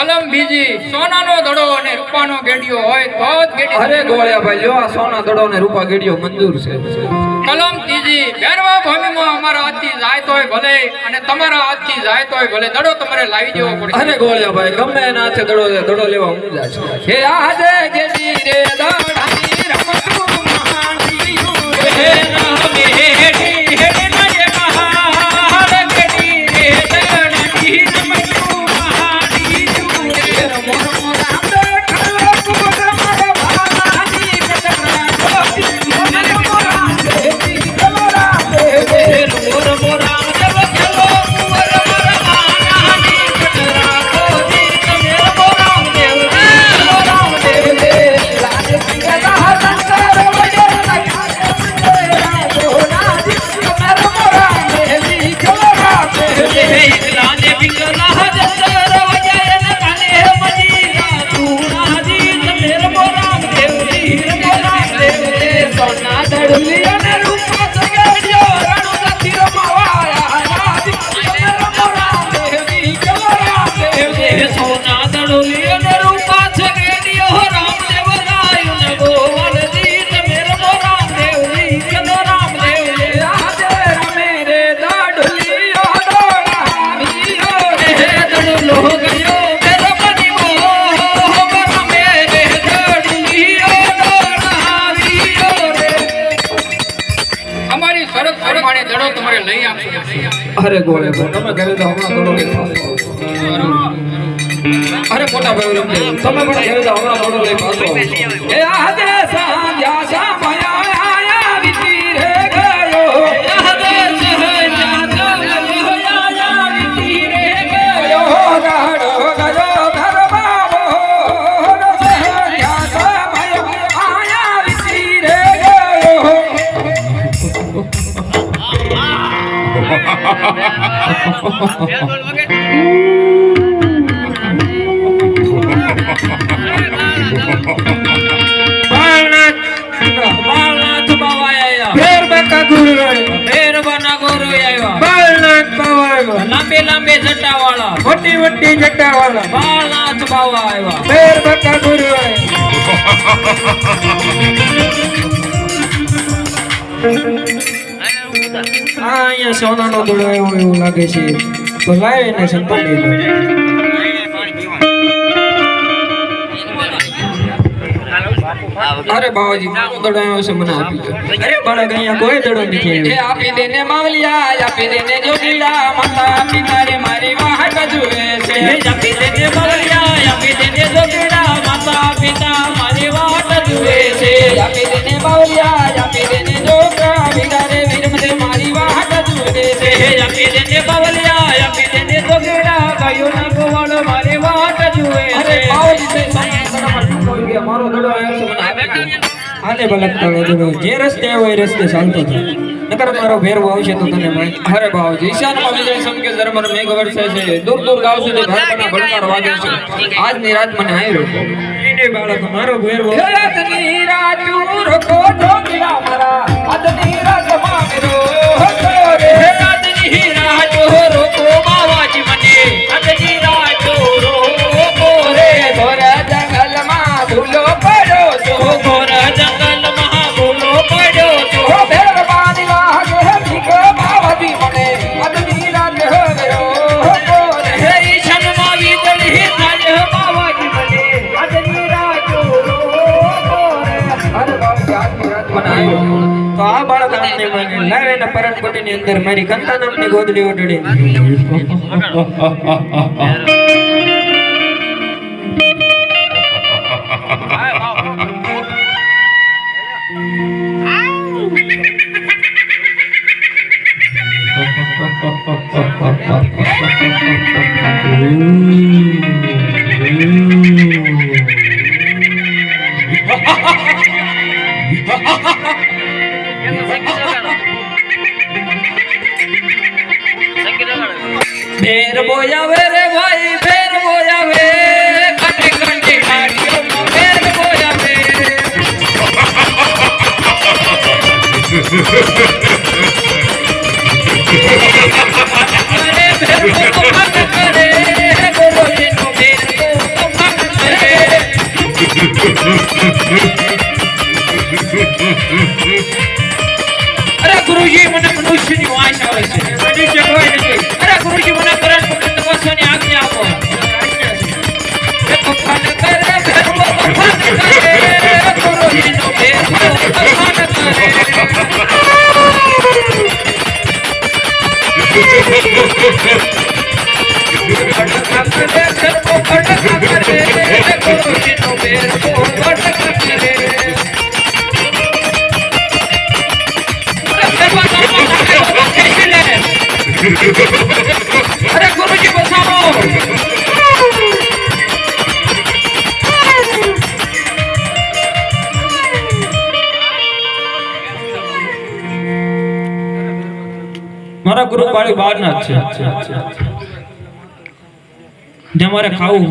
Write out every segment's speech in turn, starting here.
કલમ બીજી સોનાનો દડો અને રૂપાનો ગેડિયો હોય તો જ ગેડી અરે ગોળિયા ભાઈ જો આ સોના દડો ને રૂપા ગેડિયો મંજૂર છે. કલમ ત્રીજી બેરવા ભૂમિમાં અમારા હાથથી જાય તોય ભલે અને તમારા હાથથી જાય તોય ભલે દડો તમારે લાવી દેવો પડે અરે ગોળિયા ભાઈ ગમે એના હાથે દડો દડો લેવા હું જાય છે. હે આજે ગેડી રે દડાની રમતું મહાનીયું રે. દડો તમારે લઈ આપવો અરે ગોળે તમે ઘરે તો હમણાં દડો અરે મોટા ભાઈ તમે પણ ઘરે તો હમણાં દડો લઈ પાછો એ આજે સાંજ્યા શામયા આયા લાંબે લાંબે જટા વાળા મોટી મોટી જટા વાળા બાળનાથ બાવા આવ્યા. ફેર બકા ગુરુ આ અહીંયા સોનાનો દોડો આવ્યો એવું લાગે છે. તો લાવીને સંતાડી લો અરે બાવાજી, મારો દડો આવ્યો છે, મને આપી દો. અરે બાળક, અહીંયા કોઈ દડો નથી આવ્યો. આપી દેને માવલિયા આપી દેને જોગીલા માતા પિતા રે મારી વાહક જુએ છે. આપી દેને માવલિયા આપી દેને જોગીલા માતા, પિતા, મારી વાહક જુએ છે. આપી દેને માવલિયા આપી દે ને વીરા ના ગોવાળ મારી જુએ અરે મારો દડો આને ભલક તાળો જે રસ્તે આવ્યો એ રસ્તે ચાલતો થાય નકર મારો ભેરવો આવશે તો તને માહિત અરે બાવજી ઈશાનમાં વિજય સમકે ઝરમર મેઘ વર્ષે છે. દૂર દૂર ગાવ સુધી ભારતના ભડકાર વાગે છે. આજની રાત મને આવ્યો એને બાળક મારો ભેરવો રાજની રાત ઢોકલા મારા. આજની રાત તો આ બાળક અમને મને. લાવે ને પરણપટીની અંદર મારી કંતા નામની ગોદડી ઓઢડી. Ha ha રે ભાઈ ફેર બોયાવે કંઠે કંઠે ખાડીઓમાં ફેર બોયાવે અરે ફેર બોયાવે અરે ગુરુજી બસાવો. મારા ગુરુ પાળી બહાર ના છે. જે મારે ખાવું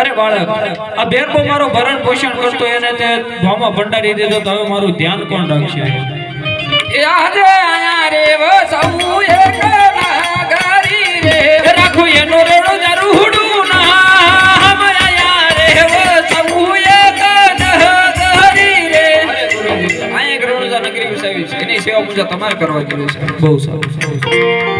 અરે બાળક, આ બેરકો મારો ભરણ પોષણ કરતો એને તે ભાવમાં ભંડારી દીધો તો હવે મારું ધ્યાન કોણ રાખશે? આજે આયા રે સૌ એક રાખું એનો રેડો જરૂડું નામ. આયા રે વસવું એક નગરી રે. અહીંયા એક નગરી વસાવી છે. એની સેવા પૂજા તમારે કરવા જેવી છે. બહુ સારું.